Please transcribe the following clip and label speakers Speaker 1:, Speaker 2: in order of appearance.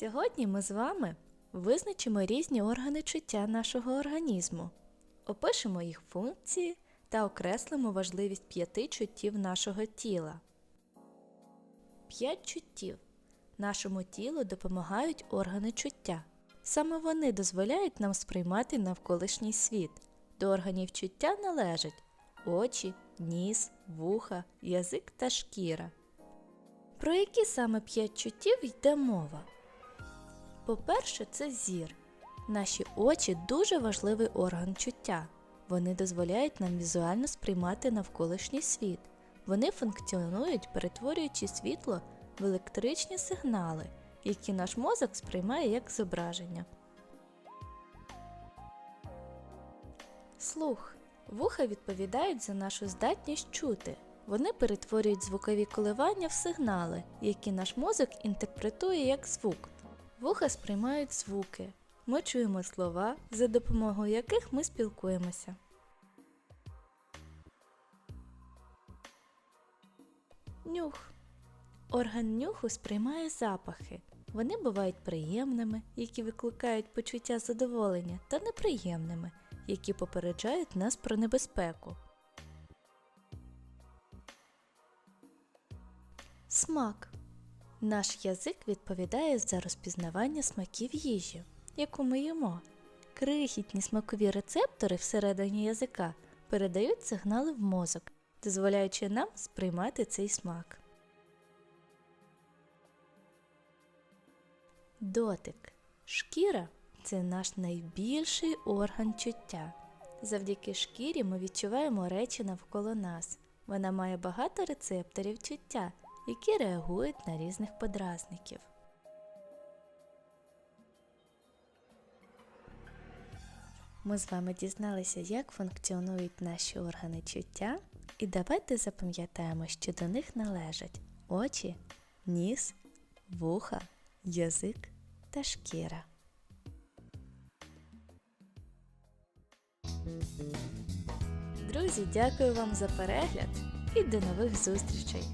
Speaker 1: Сьогодні ми з вами визначимо різні органи чуття нашого організму, опишемо їх функції та окреслимо важливість п'яти чуттів нашого тіла. П'ять чуттів нашому тілу допомагають органи чуття. Саме вони дозволяють нам сприймати навколишній світ. До органів чуття належать очі, ніс, вуха, язик та шкіра. Про які саме п'ять чуттів йде мова? По-перше, це зір. Наші очі дуже важливий орган чуття. Вони дозволяють нам візуально сприймати навколишній світ. Вони функціонують, перетворюючи світло в електричні сигнали, які наш мозок сприймає як зображення. Слух. Вуха відповідають за нашу здатність чути. Вони перетворюють звукові коливання в сигнали, які наш мозок інтерпретує як звук. Вуха сприймають звуки. Ми чуємо слова, за допомогою яких ми спілкуємося. Нюх. Орган нюху сприймає запахи. Вони бувають приємними, які викликають почуття задоволення, та неприємними, які попереджають нас про небезпеку. Смак. Наш язик відповідає за розпізнавання смаків їжі, яку ми їмо. Крихітні смакові рецептори всередині язика передають сигнали в мозок, дозволяючи нам сприймати цей смак. Дотик. Шкіра це наш найбільший орган чуття. Завдяки шкірі ми відчуваємо речі навколо нас. Вона має багато рецепторів чуття, які реагують на різних подразників. Ми з вами дізналися, як функціонують наші органи чуття, і давайте запам'ятаємо, що до них належать очі, ніс, вуха, язик та шкіра. Друзі, дякую вам за перегляд і до нових зустрічей!